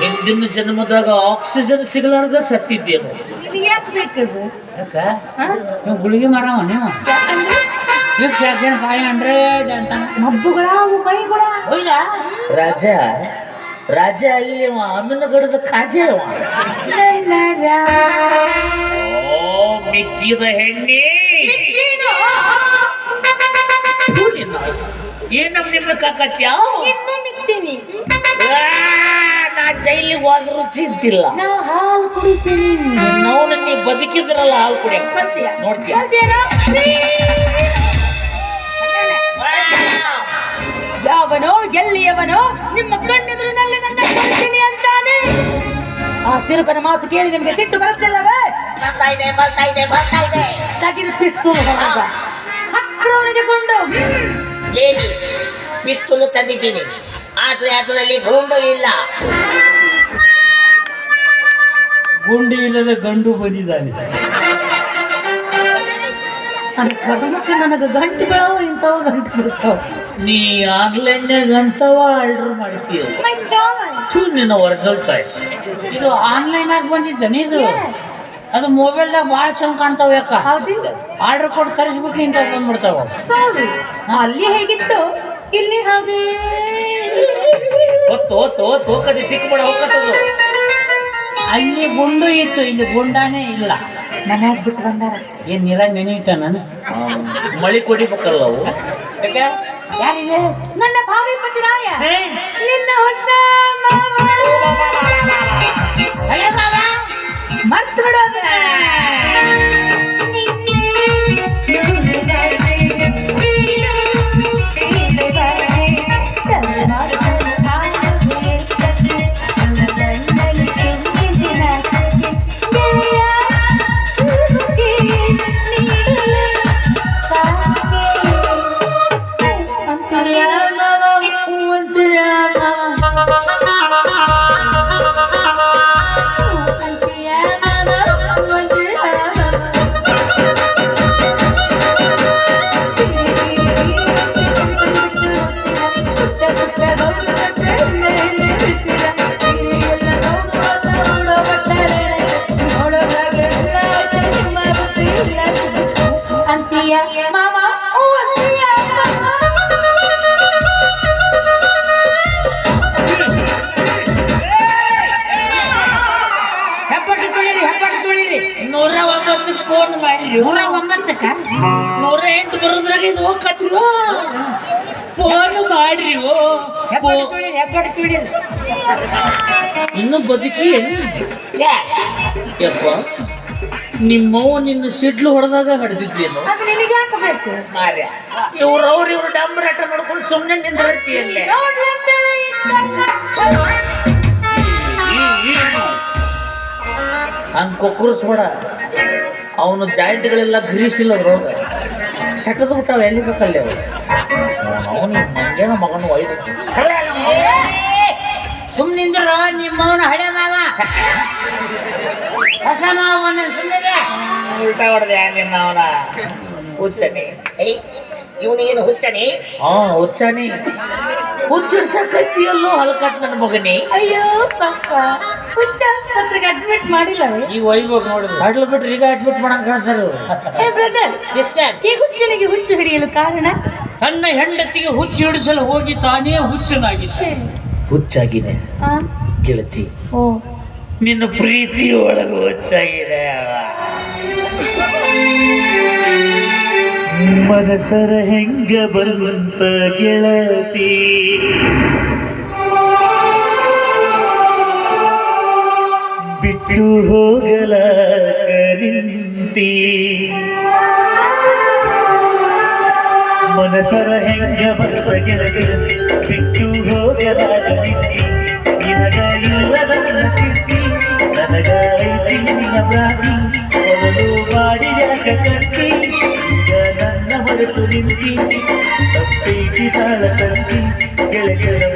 ಹಿಂದಿನ ಜನ್ಮದಾಗ ಆಕ್ಸಿಜನ್ ಸಿಗಲಾರ್ದ ಸತ್ತಿದ್ದೇನು ನೀವು ಗುಳಿಗೆ ಮಾರವ ನೀವು? ಈಗ ಸೆಕ್ಷನ್ ಫೈವ್ ಹಂಡ್ರೆಡ್ ಅಂತ. ಮಬ್ಬುಗಳ ಹೌದಾ? ರಾಜ ರಾಜ ಅಲ್ಲಿ ಅಮೀನಗಡದ ಕಾಜೆ ಅವ. ಓ ಮಿಕ್ಕಿದ ಹೆಣ್ಣಿ. ಏನ್ ನಮ್ ನಿಮ್ಮ ಕಾಕತ್ಯಾವ ಇನ್ನು ಮಿಕ್ತೀನಿ. ನಾ ಜೈಲಿಗೆ ರುಚಿ ಚಿಂತಿಲ್ಲ. ನಾ ಹಾಲು ಕುಡಿತೀನಿ. ನಾವು ನೀ ಬದುಕಿದ್ರಲ್ಲ ಹಾಲು ಕುಡಿಯಕ್ ಬರ್ತೀಯ ನೋಡ್ತೀಯ? ಯಾವನೋ ಎಲ್ಲಿಯವನೋ ನಿಮ್ಮ ಕಣ್ಣೆದುರಿನಲ್ಲಿ ನನ್ನ ಕೊಡ್ತೀನಿ ಅಂತಾನೆ. ಆ ತಿರುಕನ ಮಾತು ಕೇಳಿ ನಿಮಗೆ ಸಿಟ್ಟು ಬರುತ್ತಿಲ್ಲವೇ? ಬರ್ತಾ ಇದೆ ಬರ್ತಾ ಇದೆ ಬರ್ತಾ ಇದೆ ತಗಿರು ಪಿಸ್ತೂಲು ಹೊರಗ ಹಕ್ರವನಿಗೆ ಕೊಂಡು. ಲೇಡಿ ಪಿಸ್ತೂಲು ತಂದಿದ್ದೀನಿ. ಆದ್ರೆ ಅದರಲ್ಲಿ ಗುಂಡು ಇಲ್ಲ. ಗುಂಡು ಇಲ್ಲದ ಗಂಡು ಬಂದಿದ್ದಾನೆ. ನನ್ನ ನನಗೆ ಗಂಟು ಬೀಳವು ಇಂಥವು ಗಂಟು ಬಿಡ್ತಾವ ನೀ ಆನ್ಲೈನ್ಯಾಗ ಅಂತವ ಆರ್ಡರ್ ಮಾಡ್ತೀಯ? ನಿನ್ನ ಒರಿಜಿನಲ್ ಚಾಯ್ಸ್ ಇದು ಆನ್ಲೈನ್ ಆಗಿ ಬಂದಿದ್ದಾನೆ ಇದು? ಅದು ಮೊಬೈಲ್ದಾಗ ಭಾಳ ಚಂದ ಕಾಣ್ತಾವ ಯಾಕ? ಆರ್ಡರ್ ಕೊಟ್ಟು ತರಿಸ್ಬಿಟ್ಟು ನಿಂತ ಬಂದ್ಬಿಡ್ತಾವ. ಅಲ್ಲಿ ಹೇಗಿತ್ತು? ಇಲ್ಲಿ ಹಾಗೆ. ಹೊತ್ತು ಹೊತ್ತು ಹೊತ್ತು ಹೋಗದೆ ತಿಕ್ ಮಾಡ ಹೋಗತ್ತದು ಅಲ್ಲಿ ಗುಂಡು ಇತ್ತು ಇಲ್ಲಿ ಗುಂಡಾನೇ ಇಲ್ಲ. ಮನ್ಯಾಗ ಬಿಟ್ಟು ಬಂದಾರ. ಏನ್ ನೀರಾಗ ನೆನೀತ ನಾನು? ಮಳಿ ಕೊಡಿಬೇಕಲ್ಲ ಅವು? ಯಾಕೆ? ನನ್ನ ಭಾವಿ ಪತಿರಾಯ? ನಿನ್ನ ಹೊಸ ಮಾವ. ಹಳೆ ಮಾವ? ಮರ್ತು ಬಿಡೋದ ನೂರ ಒಂಬತ್ತಕ್ಕ ನೂರ ಎಂಟು ಬರೋದ್ರಾಗ ಇದು ಹೋಗತ್ರು ಫೋನ್ ಮಾಡ್ರಿ ಇನ್ನು ಬದುಕಿ ಯಪ್ಪ ನಿಮ್ಮವ್ವ ನಿನ್ನ ಸಿಡ್ಲು ಹೊಡೆದಾಗ ಹಡ್ದಿದ್ದೇನು ಮಾರ್ಯ ಇವ್ರವ್ರು ಇವ್ರು ಡಂಬರಾಟ ಮಾಡ್ಕೊಂಡು ಸುಮ್ಮನೆ ಅಂತ ಹಂಗೆ ಕೊಕ್ಕುರಿಸ್ಬೇಡ. ಅವನು ಜಾಯಿಂಟ್ಗಳೆಲ್ಲ ಗ್ರೀಸಿಲ್ಲ ಅದ್ರೊಳಗೆ ಸೆಟದ್ ಬಿಟ್ಟಾವ ಎಲ್ಲಿ ಬೇಕಲ್ಲಿ ಅವು ಅವನು ಮಂಗೇನ ಮಗನು. ಒಯ್ದು ಸುಮ್ಮನಿಂದ್ರ ನಿಮ್ಮವನ ಹಳೆ ಮಾವ. ಹೊಸ ಮಾವ ಬಂದ ಸುಮ್ಮನೆ ಉಲ್ಟಾ ಹೊಡೆದೆ ನಿನ್ನ ಅವನ ಹುಚ್ಚನಿ. ಇವನೇನು ಹುಚ್ಚನಿ? ಹಾ ಹುಚ್ಚನಿ. ಹುಚ್ಚಿಡ್ಸಕತ್ತಿಯಲ್ಲೋ ಹಲ್ಕಟ್ ನನ್ನ ಮಗನಿ. ಅಯ್ಯೋ ಪಾಪ. ಹುಚ್ಚ ಆಸ್ಪತ್ರೆಗೆ ಅಡ್ಮಿಟ್ ಮಾಡಿಲ್ಲವೇ ಈಗ ಒಯ್ಬೇಕು ನೋಡಿ ಸಡ್ಲ್ ಬಿಟ್ರೆ ಈಗ ಅಡ್ಮಿಟ್ ಮಾಡಂಗ್ ಕಾಣ್ತಾರೆ ಹೇ ಬ್ರದರ್ ಸಿಸ್ಟರ್ ಈ ಹುಚ್ಚನಿಗೆ ಹುಚ್ಚು ಹಿಡಿಯಲು ಕಾರಣ? ತನ್ನ ಹೆಂಡತಿಗೆ ಹುಚ್ಚು ಹಿಡಿಸಲು ಹೋಗಿ ತಾನೇ ಹುಚ್ಚನಾಗಿ ಛೇ. ಹುಚ್ಚಾಗಿದೆ ಆ? ಗೆಳತಿ. ಓ. ನಿನ್ನ ಪ್ರೀತಿ ಒಳಗೆ ಹುಚ್ಚಾಗಿದೆ ಮನಸರ ಹೆಂಗ ಬರುವಂತ ಗೆಳತಿ? ಬಿಟ್ಟು ಹೋಗಲ ನಿಂತಿ ಮನಸರ ಹೆಂಗ ಬಂತ ಗೆಳತಿ ಬಿಟ್ಟು ಹೋಗಲ ನಿಂತಿ ನಿನಗ ಇಲ್ಲ ನನ್ನ ಚಿಂತಿ ನನಗ ಐತಿ ನಿನ್ನ ಪ್ರಾಣಿ. ಮೊದಲು ಮಾಡಿದ ಕಟ್ಟಿ ಈಗ ನನ್ನ ಹೊರತು ನಿಂತಿ ತಪ್ಪೈತಿ ತಾಳ ತಂತಿ ಗೆಳೆಯರ